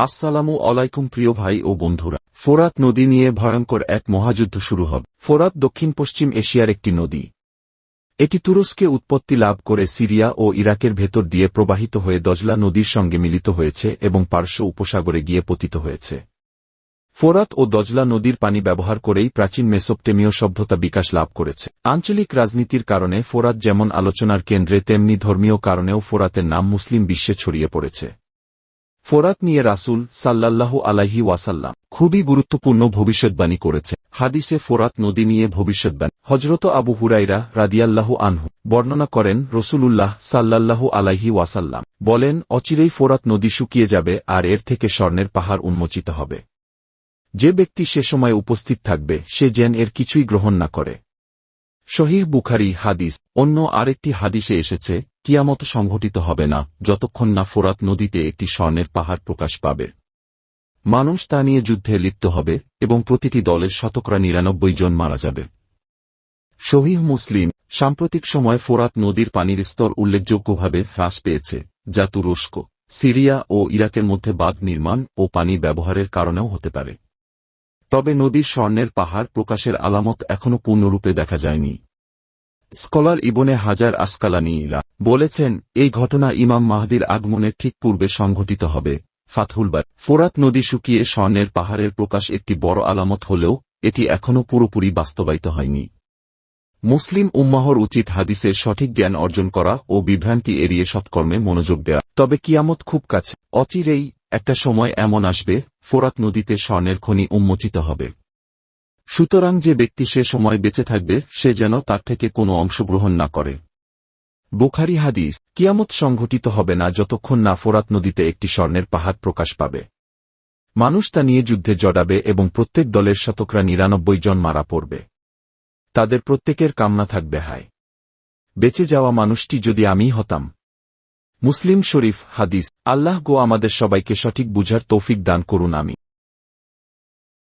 আসসালামু আলাইকুম প্রিয় ভাই ও বন্ধুরা। ফোরাত নদী নিয়ে ভয়ঙ্কর এক মহাযুদ্ধ শুরু হবে। ফোরাত দক্ষিণ পশ্চিম এশিয়ার একটি নদী। এটি তুরস্কে উৎপত্তি লাভ করে সিরিয়া ও ইরাকের ভেতর দিয়ে প্রবাহিত হয়ে দজলা নদীর সঙ্গে মিলিত হয়েছে এবং পার্শ্ব উপসাগরে গিয়ে পতিত হয়েছে। ফোরাত ও দজলা নদীর পানি ব্যবহার করেই প্রাচীন মেসোপটেমীয় সভ্যতা বিকাশ লাভ করেছে। আঞ্চলিক রাজনীতির কারণে ফোরাত যেমন আলোচনার কেন্দ্রে, তেমনি ধর্মীয় কারণেও ফোরাতের নাম মুসলিম বিশ্বে ছড়িয়ে পড়েছে। ফোরাত নিয়ে রাসুল সাল্লাল্লাহু আলাইহি ওয়াসাল্লাম খুবই গুরুত্বপূর্ণ ভবিষ্যৎবাণী করেছে। হাদিসে ফোরাত নদী নিয়ে ভবিষ্যৎবাণী। হজরত আবু হুরাইরা রাদিয়াল্লাহু আনহু বর্ণনা করেন, রসুলুল্লাহ সাল্লাল্লাহু আলাইহি ওয়াসাল্লাম বলেন, অচিরেই ফোরাত নদী শুকিয়ে যাবে আর এর থেকে স্বর্ণের পাহাড় উন্মোচিত হবে। যে ব্যক্তি সে সময় উপস্থিত থাকবে, সে যেন এর কিছুই গ্রহণ না করে। শহীদ বুখারি হাদিস। অন্য আরেকটি হাদিসে এসেছে কিয়ামত সংঘটিত হবে না, যতক্ষণ না ফোরাত নদীতে একটি স্বর্ণের পাহাড় প্রকাশ পাবে। মানুষ তা নিয়ে যুদ্ধে লিপ্ত হবে এবং প্রতিটি দলের শতকরা নিরানব্বই জন মারা যাবে। শহীদ মুসলিম সাম্প্রতিক সময় ফোরাত নদীর পানির স্তর উল্লেখযোগ্যভাবে হ্রাস পেয়েছে, যা তুরস্ক, সিরিয়া ও ইরাকের মধ্যে বাঁধ নির্মাণ ও পানি ব্যবহারের কারণেও হতে পারে। তবে নদীর স্বর্ণের পাহাড় প্রকাশের আলামত এখনও পূর্ণরূপে দেখা যায়নি। স্কলার ইবনে হাজার আসকালানিরা বলেছেন, এই ঘটনা ইমাম মাহদির আগমনের ঠিক পূর্বে সংঘটিত হবে। ফাতহুলবার ফোরাত নদী শুকিয়ে স্বর্ণের পাহাড়ের প্রকাশ একটি বড় আলামত হলেও, এটি এখনও পুরোপুরি বাস্তবায়িত হয়নি। মুসলিম উম্মাহর উচিত হাদিসের সঠিক জ্ঞান অর্জন করা ও বিভ্রান্তি এড়িয়ে সৎকর্মে মনোযোগ দেয়া। তবে কিয়ামত খুব কাছে, অচিরেই একটা সময় এমন আসবে, ফোরাত নদীতে স্বর্ণের খনি উন্মোচিত হবে। সুতরাং যে ব্যক্তি সে সময় বেঁচে থাকবে, সে যেন তার থেকে কোনো অংশগ্রহণ না করে। বুখারি হাদিস, কিয়ামত সংঘটিত হবে না যতক্ষণ না ফোরাত নদীতে একটি স্বর্ণের পাহাড় প্রকাশ পাবে। মানুষ তা নিয়ে যুদ্ধে জড়াবে এবং প্রত্যেক দলের শতকরা নিরানব্বই জন মারা পড়বে। তাদের প্রত্যেকের কামনা থাকবে, হায়। বেঁচে যাওয়া মানুষটি যদি আমি হতাম। মুসলিম শরীফ হাদিস, আল্লাহ গো আমাদের সবাইকে সঠিক বুঝার তৌফিক দান করুন আমি